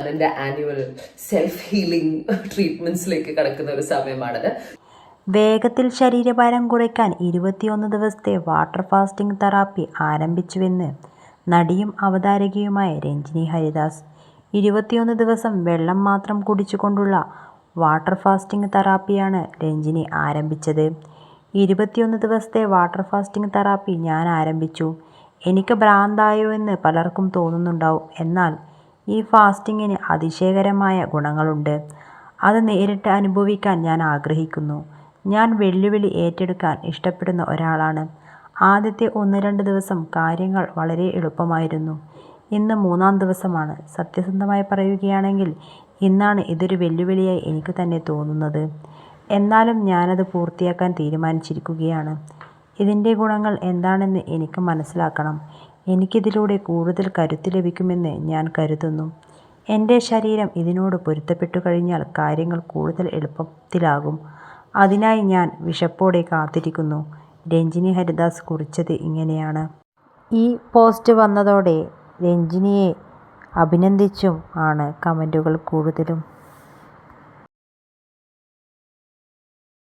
എന്റെ annual self healing ട്രീറ്റ്മെന്റ്സിലേക്ക് കടക്കുന്ന ഒരു സമയമാണത്. വേഗത്തിൽ ശരീരഭാരം കുറയ്ക്കാൻ ഇരുപത്തിയൊന്ന് ദിവസത്തെ വാട്ടർ ഫാസ്റ്റിംഗ് തെറാപ്പി ആരംഭിച്ചുവെന്ന് നടിയും അവതാരകയുമായ രഞ്ജിനി ഹരിദാസ്. ഇരുപത്തിയൊന്ന് ദിവസം വെള്ളം മാത്രം കുടിച്ചുകൊണ്ടുള്ള വാട്ടർ ഫാസ്റ്റിംഗ് തെറാപ്പിയാണ് രഞ്ജിനി ആരംഭിച്ചത്. ഇരുപത്തിയൊന്ന് ദിവസത്തെ വാട്ടർ ഫാസ്റ്റിംഗ് തെറാപ്പി ഞാൻ ആരംഭിച്ചു. എനിക്ക് ഭ്രാന്തായോ എന്ന് പലർക്കും തോന്നുന്നുണ്ടാവും. എന്നാൽ ഈ ഫാസ്റ്റിങ്ങിന് അതിശയകരമായ ഗുണങ്ങളുണ്ട്. അത് നേരിട്ട് അനുഭവിക്കാൻ ഞാൻ ആഗ്രഹിക്കുന്നു. ഞാൻ വെല്ലുവിളി ഏറ്റെടുക്കാൻ ഇഷ്ടപ്പെടുന്ന ഒരാളാണ്. ആദ്യത്തെ ഒന്ന് രണ്ട് ദിവസം കാര്യങ്ങൾ വളരെ എളുപ്പമായിരുന്നു. ഇന്ന് മൂന്നാം ദിവസമാണ്. സത്യസന്ധമായി പറയുകയാണെങ്കിൽ ഇന്നാണ് ഇതൊരു വെല്ലുവിളിയായി എനിക്ക് തന്നെ തോന്നുന്നത്. എന്നാലും ഞാനത് പൂർത്തിയാക്കാൻ തീരുമാനിച്ചിരിക്കുകയാണ്. ഇതിന്റെ ഗുണങ്ങൾ എന്താണെന്ന് എനിക്ക് മനസ്സിലാക്കണം. എനിക്കിതിലൂടെ കൂടുതൽ കരുത്ത് ലഭിക്കുമെന്ന് ഞാൻ കരുതുന്നു. എന്റെ ശരീരം ഇതിനോട് പൊരുത്തപ്പെട്ടു കഴിഞ്ഞാൽ കാര്യങ്ങൾ കൂടുതൽ എളുപ്പത്തിലാകും. അതിനായി ഞാൻ വിശപ്പോടെ കാത്തിരിക്കുന്നു. രഞ്ജിനി ഹരിദാസ് കുറിച്ചത് ഇങ്ങനെയാണ്. ഈ പോസ്റ്റ് വന്നതോടെ രഞ്ജിനിയെ അഭിനന്ദിച്ചും ആണ് കമന്റുകൾ കൂടുതലും.